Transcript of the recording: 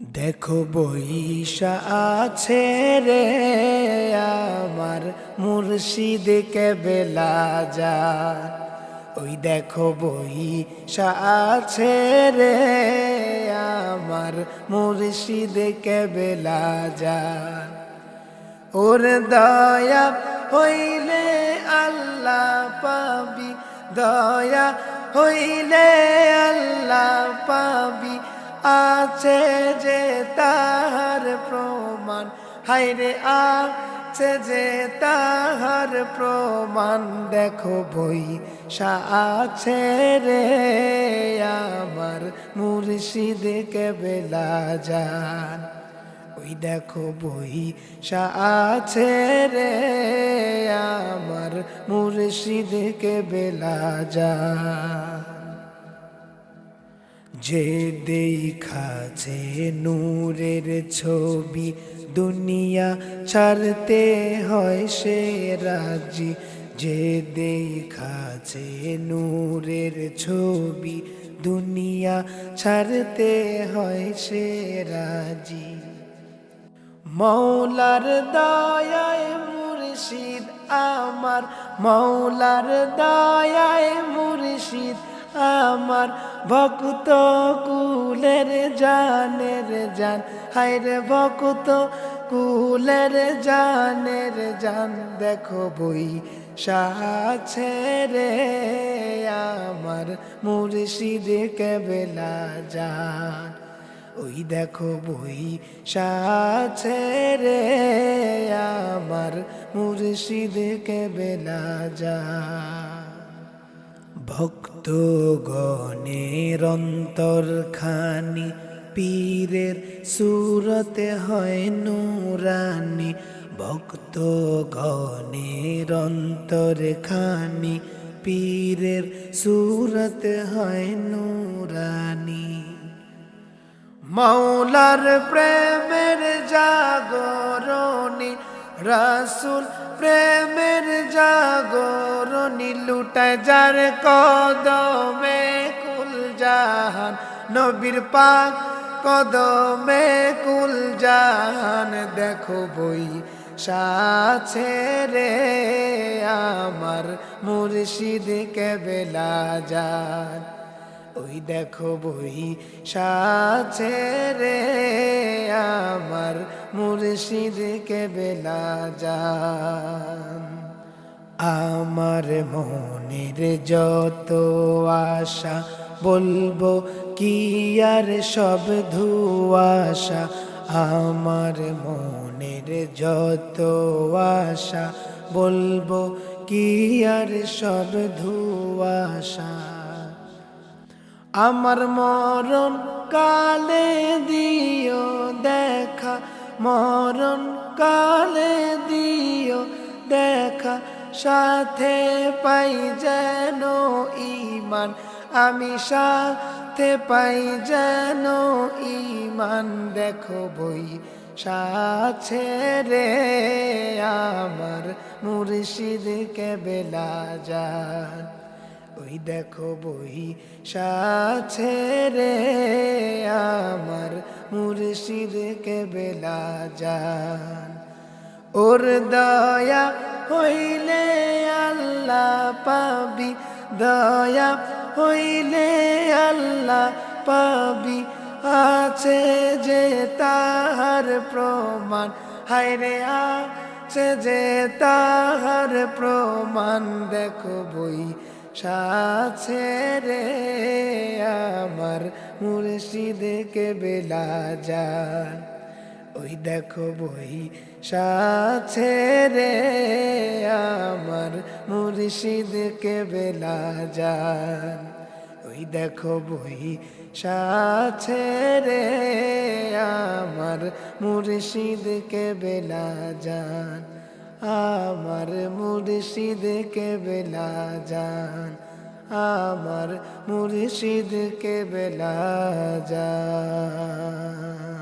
দেখো বইসা আছে রে আমার মুর্শিদ কেবেলা যা ওই দেখো বইসা আছে রে আমার মুর্শিদ কেবেলা যা ওর দয়া হইলে আল্লাহ পাবি, দয়া হইলে আল্লাহ পাবি। আছে যে তাহার প্রমাণ। হাইরে আছে যে তাহার প্রমাণ। দেখো বই আছে রে আমার মুর্শিদ কেবেলা যান ওই দেখো বই আছে রে আমার মুর্শিদকে বেলা যা যে দেখাছে নূরের ছবি দুনিয়া ছাড়তে হয় সে রাজি। যে দেখাছে নূরের ছবি দুনিয়া ছাড়তে হয় সে রাজি। মৌলার দয়ায় মুর্শিদ আমার, মৌলার দয়ায় মুর্শিদ আমার ভক্ত কুলের জানের জান। হায়রে ভক্ত কুলের জানের জান। দেখো বই সাছে রে আমার মুর্শিদ কেবেলা জান। ওই দেখো বই সাছে রে আমার মুর্শিদ কেবেলা যা ভক্ত গণের অন্তর খানি পীরের সুরতে হয় নুরানি ভক্ত গণের অন্তর খানি পীরের সুরতে হয় নুরানি। মৌলার প্রেমের জাগরণী রাসুল প্রেমের জাগরণী লুটায় যার কদমে কুল জাহান নবীর পাক কদমে কুল জাহান দেখো বই সাছে রে আমার মুর্শিদ কেবেলা যান ওই দেখো বই সাছে রে আমার মুর্শিদ কেবেলা যান আমার মনের যত আশা, বলব কি আর সব ধুয়াশা? আমার মনের যত আশা, বলব কি আর সব ধুয়াশা? আমার মরণ কালে দিও দেখা, মরণ কালে দিও দেখা, সাথে পাই যেন ইমান আমি সাথে পাই যেন ইমান দেখো বই সাছে রে আমার মুর্শিদ কেবেলা যান ওই দেখো বই সাছে রে আমার মুর্শিদ কেবেলা যান ওর দয়া হইলে আল্লাহ পাবি, দয়া হইলে আল্লাহ পাবি। আছে যে তাহার প্রমাণ হায়রে আছে যে তাহার প্রমাণ। দেখো বই সাছে রে আমার মুর্শিদ কেবেলা যান। ওই দেখো বই সাছে রে আমার মুর্শিদ কেবেলা যান। ওই দেখো বই সাছে রে আমার মুর্শিদ কেবেলা যান। আমার মুর্শিদ কেবেলা যান আমার মুর্শিদ কেবেলা যান